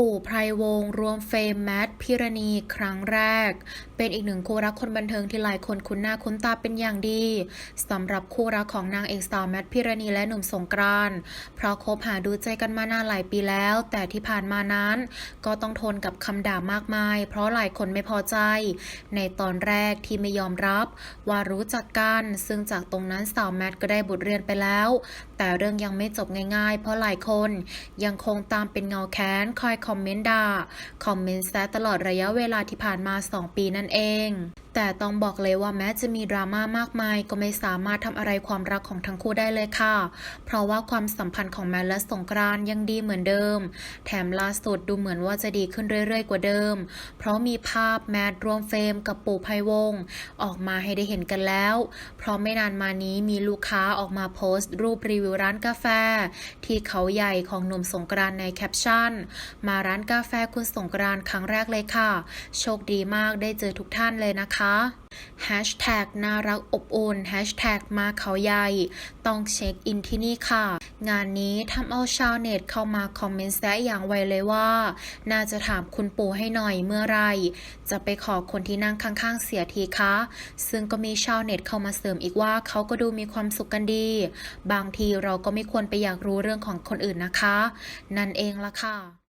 ปู่ไพรวงรวมเฟรมแมทพิรณีครั้งแรก เป็นอีกหนึ่งคู่รักคนบันเทิงที่หลายคนคุ้นหน้าคุ้นตาเป็นอย่างดีสำหรับคู่รักของนางเอกสาวแมทพิรณีและหนุ่มสงกรานเพราะคบหาดูใจกันมานานหลายปีแล้ว แต่ที่ผ่านมานั้น ก็ต้องทนกับคำด่ามากมาย เพราะหลายคนไม่พอใจ ในตอนแรกที่ไม่ยอมรับว่ารู้จักกันซึ่งจากตรงนั้นสาวแมทก็ได้บทเรียนไปแล้ว แต่เรื่องยังไม่จบง่ายๆ เพราะหลายคนยังคงตามเป็นเงาแค้นคอยคอมเมนต์ด่า คอมเมนต์แซะตลอดระยะเวลาที่ผ่านมา 2 ปีนั่นเอง แต่ต้องบอกเลยว่าแม้จะมีดราม่ามากมาย ก็ไม่สามารถทำอะไรความรักของทั้งคู่ได้เลยค่ะ เพราะว่าความสัมพันธ์ของแมทและสงกรานยังดีเหมือนเดิม แถมล่าสุดดูเหมือนว่าจะดีขึ้นเรื่อยๆ กว่าเดิม เพราะมีภาพแมทรวมเฟรมกับปู่ไพวง ออกมาให้ได้เห็นกันแล้ว เพราะไม่นานมานี้มีลูกค้าออกมาโพสต์ รูปรีวิวร้านกาแฟ ที่เขาใหญ่ของหนุ่มสงกรานในแคปชั่น มาร้านกาแฟคุณสงกรานครั้งแรกเลยค่ะ โชคดีมากได้เจอทุกท่านเลยนะคะ Hashtag น่ารักอบอุ่น Hashtag มาเขาใหญ่ ต้องเช็คอินที่นี่ค่ะ งานนี้ทำเอาชาวเน็ตเข้ามาคอมเมนต์แซะอย่างไวเลยว่า น่าจะถามคุณปู่ให้หน่อยเมื่อไร จะไปขอคนที่นั่งข้างๆเสียทีคะ ซึ่งก็มีชาวเน็ตเข้ามาเสริมอีกว่าเขาก็ดูมีความสุขกันดี บางทีเราก็ไม่ควรไปอยากรู้เรื่องของคนอื่นนะคะ นั่นเองละค่ะ